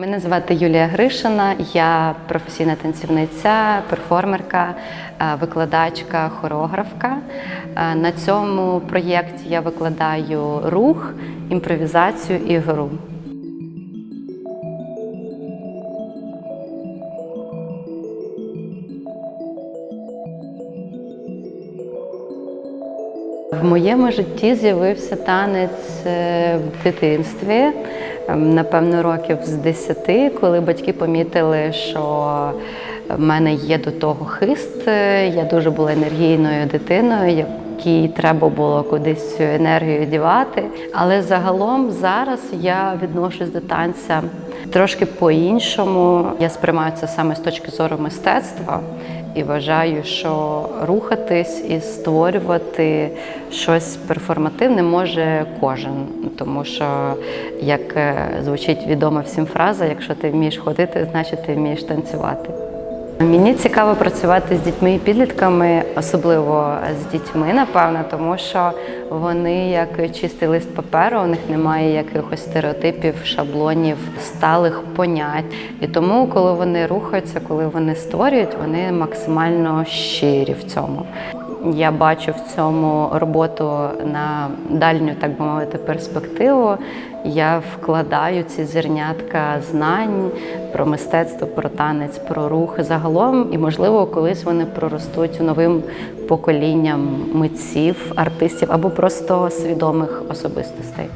Мене звати Юлія Гришина, я професійна танцівниця, перформерка, е, викладачка, хореографка. Е, На цьому проєкті я викладаю рух, імпровізацію і гру. В моєму житті з'явився танець е, в дитинстві, ем, напевно, років з 10, коли батьки помітили, що в мене є до того хист. Е, Я дуже була енергійною дитиною, якій треба було кудись цю енергію дівати. Але загалом зараз я відношусь до танця трошки по-іншому. Я сприймаю це саме з точки зору мистецтва. І вважаю, що рухатись і створювати щось перформативне може кожен, тому що, як е, звучить відома всім фраза, якщо ти вмієш ходити, значить ти вмієш танцювати. Мені цікаво працювати з дітьми і підлітками, особливо з дітьми, напевно, тому що вони як чистий лист паперу, у них немає якихось стереотипів, шаблонів, сталих понять. І тому, коли вони рухаються, коли вони створюють, вони максимально щирі в цьому. Я бачу в цьому роботу на дальню, так би мовити, перспективу. Я вкладаю ці зернятка знань про мистецтво, про танець, про рух загалом, і можливо, колись вони проростуть новим поколінням митців, артистів або просто свідомих особистостей.